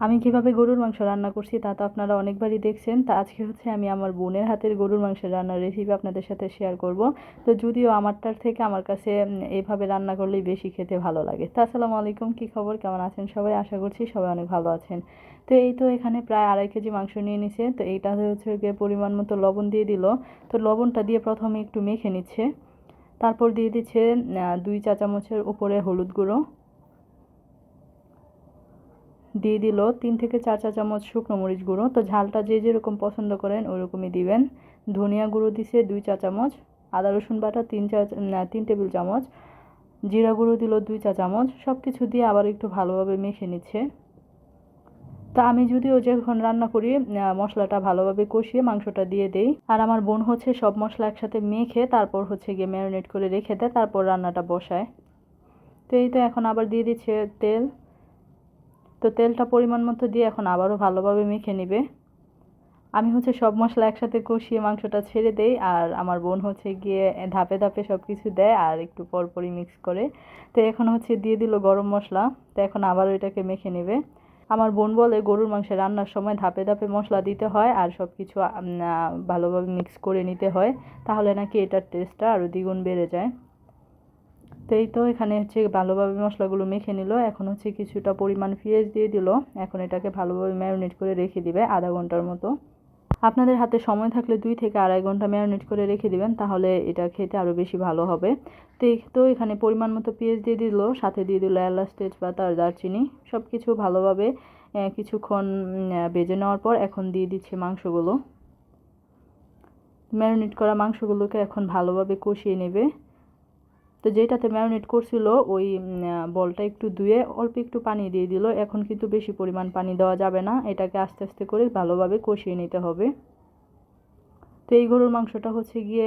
আমি কীভাবে গরুর মাংস রান্না করছি তা তো আপনারা অনেকবারই দেখছেন। তা আজকে হচ্ছে আমি আমার বোনের হাতের গরুর মাংসের রান্নার রেসিপি আপনাদের সাথে শেয়ার করব। তো যদিও আমারটার থেকে আমার কাছে উম, এইভাবে রান্না করলেই বেশি খেতে ভালো লাগে। তা আসসালামু আলাইকুম কী খবর? কেমন আছেন সবাই? আশা করছি সবাই অনেক ভালো আছেন। তো এই তো এখানে প্রায় আড়াই কেজি মাংস নিয়ে নিছে। তো এইটা হচ্ছে গিয়ে পরিমাণ মতো লবণ দিয়ে দিল। তো লবণটা দিয়ে প্রথমে একটু মেখে নিচ্ছে। তারপর দিয়ে দিচ্ছে দুই চা চামচের উপরে হলুদ গুঁড়ো। দিয়ে দিল তিন থেকে চার চা চামচ শুকনো মরিচ গুঁড়ো। তো ঝালটা যে যেরকম পছন্দ করেন ওরকমই দিবেন। ধনিয়া গুঁড়ো দিছে দুই চা চামচ, আদা রসুন বাটা তিন চা তিন টেবিল চামচ, জিরা গুঁড়ো দিল দুই চা চামচ সব কিছু দিয়ে আবার একটু ভালোভাবে মেখে নিচ্ছে। তা আমি যদিও যখন রান্না করি মশলাটা ভালোভাবে কষিয়ে মাংসটা দিয়ে দেই। আর আমার বোন হচ্ছে সব মশলা একসাথে মেখে তারপর হচ্ছে গিয়ে ম্যারিনেট করে রেখে দেয়, তারপর রান্নাটা বসায়। তো এই তো এখন আবার দিয়ে দিচ্ছে তেল। তো তেলটা পরিমাণ মতো দিয়ে এখন আবারও ভালোভাবে মেখে নেবে। আমি হচ্ছে সব মশলা একসাথে কষিয়ে মাংসটা ছেড়ে দেই আর আমার বোন হচ্ছে গিয়ে ধাপে ধাপে সব কিছু দেয় আর একটু পরপরই মিক্স করে। তো এখন হচ্ছে দিয়ে দিল গরম মশলা, তো এখন আবারও এটাকে মেখে নেবে। আমার বোন বলে গরুর মাংসে রান্নার সময় ধাপে ধাপে মশলা দিতে হয় আর সব কিছু ভালোভাবে মিক্স করে নিতে হয়, তাহলে নাকি এটার টেস্টটা আরও দ্বিগুণ বেড়ে যায়। তো এই তো এখানে হচ্ছে ভালোভাবে মশলাগুলো মেখে নিল। এখন হচ্ছে কিছুটা পরিমাণ পেঁয়াজ দিয়ে দিল। এখন এটাকে ভালোভাবে ম্যারিনেট করে রেখে দিবে আধা ঘণ্টার মতো। আপনাদের হাতে সময় থাকলে দুই থেকে আড়াই ঘণ্টা ম্যারিনেট করে রেখে দিবেন, তাহলে এটা খেতে আরও বেশি ভালো হবে। তো তো এখানে পরিমাণ মতো পেঁয়াজ দিয়ে দিল, সাথে দিয়ে দিল এলাচ তেজপাতা আর দারচিনি সব কিছু ভালোভাবে কিছুক্ষণ ভেজে নেওয়ার পর এখন দিয়ে দিচ্ছে মাংসগুলো। ম্যারিনেট করা মাংসগুলোকে এখন ভালোভাবে কষিয়ে নেবে। তো যেটাতে ম্যারিনেট করছিল, ওই বলটা একটু ধুয়ে অল্প একটু পানি দিয়ে দিল। এখন কিন্তু বেশি পরিমাণ পানি দেওয়া যাবে না। এটাকে আস্তে আস্তে করে ভালোভাবে কষিয়ে নিতে হবে। তো এই গরুর মাংসটা হচ্ছে গিয়ে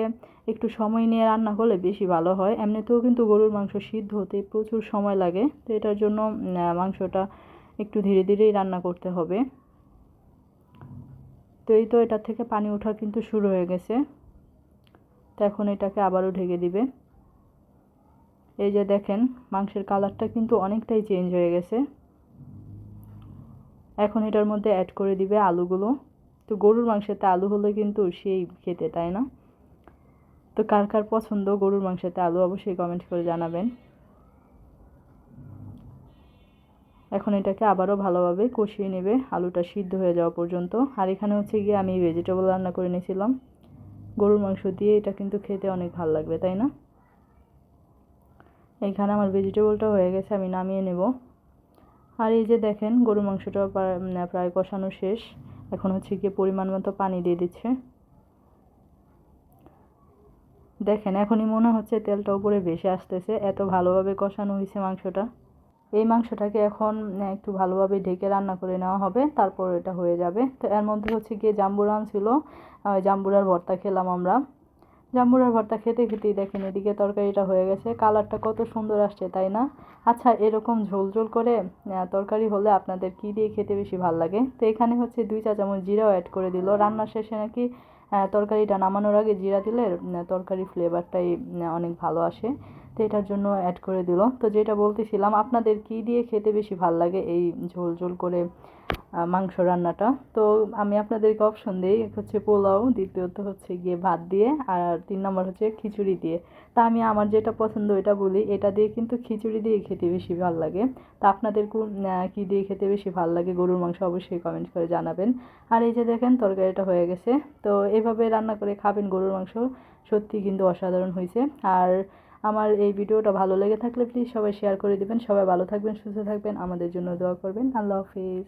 একটু সময় নিয়ে রান্না করলে বেশি ভালো হয়। এমনিতেও কিন্তু গরুর মাংস সিদ্ধ হতে প্রচুর সময় লাগে। তো এটার জন্য মাংসটা একটু ধীরে ধীরেই রান্না করতে হবে। তো এই তো এটা থেকে পানি ওঠা কিন্তু শুরু হয়ে গেছে। তো এখন এটাকে আবারও ঢেকে দিবে। এই যে দেখেন, মাংসের কালারটা কিন্তু অনেকটাই চেঞ্জ হয়ে গেছে। এখন এটার মধ্যে অ্যাড করে দিবে আলুগুলো। তো গরুর মাংসেতে আলু হলে কিন্তু সেই খেতে, তাই না? তো কার কার পছন্দ গরুর মাংসেতে আলু অবশ্যই কমেন্ট করে জানাবেন। এখন এটাকে আবারও ভালোভাবে কষিয়ে নেবে, আলুটা সিদ্ধ হয়ে যাওয়া পর্যন্ত। আর এখানে হচ্ছে গিয়ে আমি ভেজিটেবল রান্না করে নিয়েছিলাম। গরুর মাংস দিয়ে এটা কিন্তু খেতে অনেক ভালো লাগবে, তাই না? এখানে আমার ভেজিটেবলটা হয়ে গেছে, আমি নামিয়ে নেব। আর এই যে দেখেন, গরুর মাংসটা প্রায়- প্রায় কষানো শেষ। এখন হচ্ছে গিয়ে পরিমাণ মতো পানি দিয়ে দিচ্ছে। দেখেন, এখনই মনে হচ্ছে তেলটা উপরে ভেসে আসতেছে। এত ভালোভাবে কষানো হয়েছে মাংসটা। এই মাংসটাকে এখন একটু ভালোভাবে ঢেকে রান্না করে নেওয়া হবে, তারপর এটা হয়ে যাবে। তো এর মধ্যে হচ্ছে গিয়ে জাম্বুরা ছিল জাম্বুরার ভর্তা খেলাম আমরা। জাম্বুরার ভর্তা খেতে খেতেই দেখেন এদিকে তরকারিটা হয়ে গেছে। কালারটা কত সুন্দর আসছে, তাই না? আচ্ছা এরকম ঝোল ঝোল করে তরকারি হলে আপনাদের কি দিয়ে খেতে বেশি ভালো লাগে? তো এখানে হচ্ছে দুই চা চামচ জিরাও অ্যাড করে দিল। রান্নার শেষে নাকি তরকারিটা নামানোর আগে জিরা দিলে তরকারি ফ্লেভারটাই অনেক ভালো আসে। তো এটার জন্য অ্যাড করে দিল। তো যেটা বলতেছিলাম, আপনাদের কি দিয়ে খেতে বেশি ভালো লাগে এই ঝোল ঝোল করে মাংস রান্নাটা? তো আমি আপনাদেরকে অপশন দিই, এক হচ্ছে পোলাও, দ্বিতীয়ত হচ্ছে গিয়ে ভাত দিয়ে, আর তিন নম্বর হচ্ছে খিচুড়ি দিয়ে। তা আমি আমার যেটা পছন্দ ওইটা বলি, এটা দিয়ে কিন্তু খিচুড়ি দিয়ে খেতে বেশি ভালো লাগে। তা আপনাদের কোন কী দিয়ে খেতে বেশি ভালো লাগে গরুর মাংস অবশ্যই কমেন্ট করে জানাবেন। আর এই যে দেখেন তরকারিটা হয়ে গেছে, তো এভাবে রান্না করে খাবেন গরুর মাংস, সত্যি কিন্তু অসাধারণ হয়েছে আর আমার এই ভিডিওটা ভালো লেগে থাকলে প্লিজ সবাই শেয়ার করে দেবেন, সবাই ভালো থাকবেন, সুস্থ থাকবেন, আমাদের জন্য দোয়া করবেন, আল্লাহ হাফিজ।